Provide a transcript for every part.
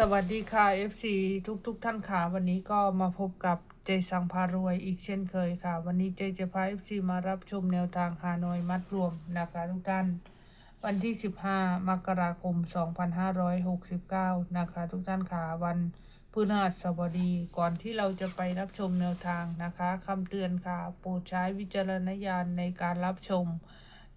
สวัสดีค่ะ FC ทุกทุกๆท่านค่ะ วันนี้ก็มาพบกับเจสังพารวยอีกเช่นเคยค่ะ วันนี้เจจะพา FC มารับชมแนวทางฮานอยมัดรวมนะคะทุกท่าน วันที่ 15 มกราคม 2569 นะคะ ทุกท่านค่ะ วันพฤหัสบดีก่อนที่เราจะไปรับชมแนวทางนะคะคำเตือนค่ะ โปรดใช้วิจารณญาณในการรับชม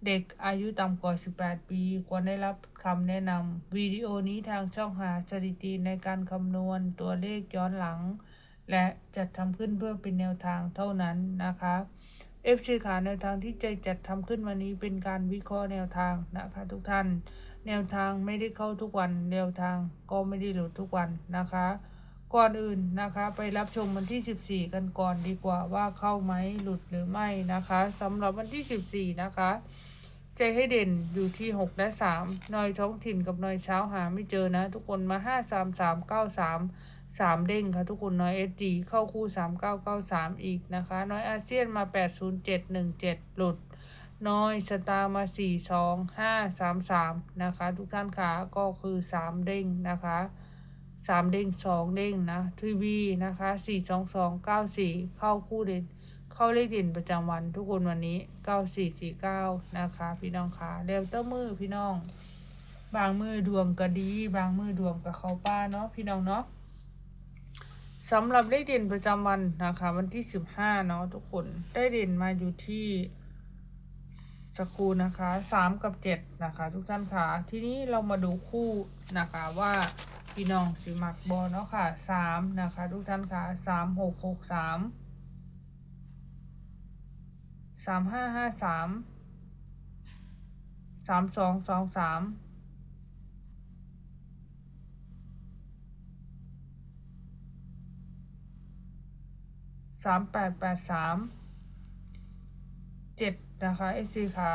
เด็กอายุต่ำกว่า 18 ปี ควรได้รับคำแนะนำวิดีโอนี้ทางช่องหาสถิติในการคำนวณตัวเลขย้อนหลัง และจัดทำขึ้นเพื่อเป็นแนวทางเท่านั้นนะคะ FC ขาแนวทางที่จะจัดทำขึ้นวันนี้เป็นการวิเคราะห์แนวทางนะคะทุกท่าน แนวทางไม่ได้เข้าทุกวัน แนวทางก็ไม่ได้หลุดทุกวันนะคะ ก่อนอื่นนะคะ ไปรับชมวันที่ 14 กันก่อนดีกว่าว่าเข้าไหมหลุดหรือไม่นะคะสำหรับวันที่ 14 นะคะ ใจให้เด่นอยู่ที่ 6 และ 3นอยท้องถิ่นกับนอยเช้าหาไม่เจอนะ ทุกคนมา 5 3 3 9 3 3 เด้งค่ะทุกคนนอยเอสดีเข้าคู่ 3 9 9 3 อีกนะคะนอยอาเซียนมา 8 0 7 1 7 หลุด น้อยสตาร์มา 4 2 5 3 3 นะคะ ทุกท่านค่ะก็คือ 3 เด้งนะคะ 3เด้ง2เด้งนะทีวีนะคะ4 2 2 9 4เก้าสี่เข้าคู่เด่น เข้าเลขเด่นประจำวันทุกคนวันนี้9449นะคะ พี่น้องค่ะแล้วเต้ามือพี่น้อง บางมือดวงก็ดี บางมือดวงกับเขาป้าเนาะพี่น้องเนาะสำหรับเลขเด่นประจำวันนะคะ วันที่15เนาะทุกคนได้เด่นมาอยู่ที่สักครูนะคะ3กับ7นะคะ ทุกท่านค่ะทีนี้เรามาดูคู่นะคะว่า พี่น้องสิมักบอเนาะค่ะ3นะคะ ทุกท่านค่ะ3 6 6 3สามสามห้าห้าสามสามสองสองสามสามแปดแปดสามเจ็ดนะคะเอซีขา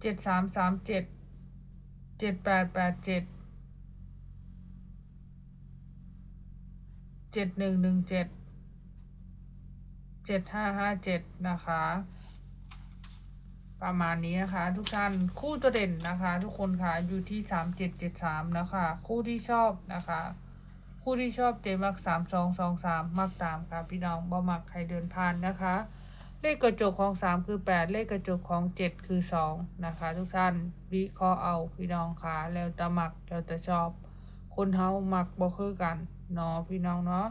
เจ็ดสามสามเจ็ด เจ็ดแปดแปดเจ็ดเจ็ดหนึ่งหนึ่งเจ็ดเจ็ดห้าห้าเจ็ดนะคะ ประมาณนี้นะคะ ทุกท่านคู่ตัวเด่นนะคะ ทุกคนค่ะอยู่ที่สามเจ็ดเจ็ดสามนะคะ คู่ที่ชอบนะคะ คู่ที่ชอบเจมักสามสองสองสามมักตามค่ะพี่น้องบ่มักใครเดินผ่านนะคะ เลขกระจกของสามคือแปดเลขกระจกของเจ็ดคือสองนะคะ ทุกท่านวิเคราะห์เอาพี่น้องค่ะแล้วแต่มักแล้วแต่ชอบ คนเฮามักบ่คือกันเนาะพี่น้องเนาะ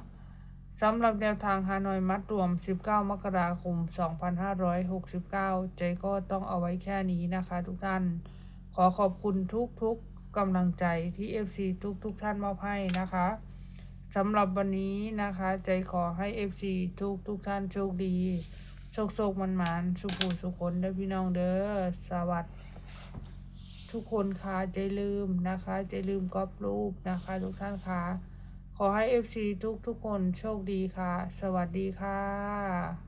สำหรับแนวทางฮานอยมัดรวม 19 มกราคม 2569 ใจก็ต้องเอาไว้แค่นี้นะคะทุกท่าน ขอขอบคุณทุกๆกกำลังใจที่ FC ทุกๆท่านมอบให้นะคะสำหรับวันนี้นะคะ ใจขอให้ FC ทุกๆท่านโชคดี โชคโชคมันมันสุขูสุขคนเด้อพี่น้องเด้อสวัสดีทุกคนค่ะใจลืมนะคะใจลืมก๊อปรูปนะคะ ทุกท่านค่ะขอให้เอฟซีทุกทุกคนโชคดีค่ะ สวัสดีค่ะ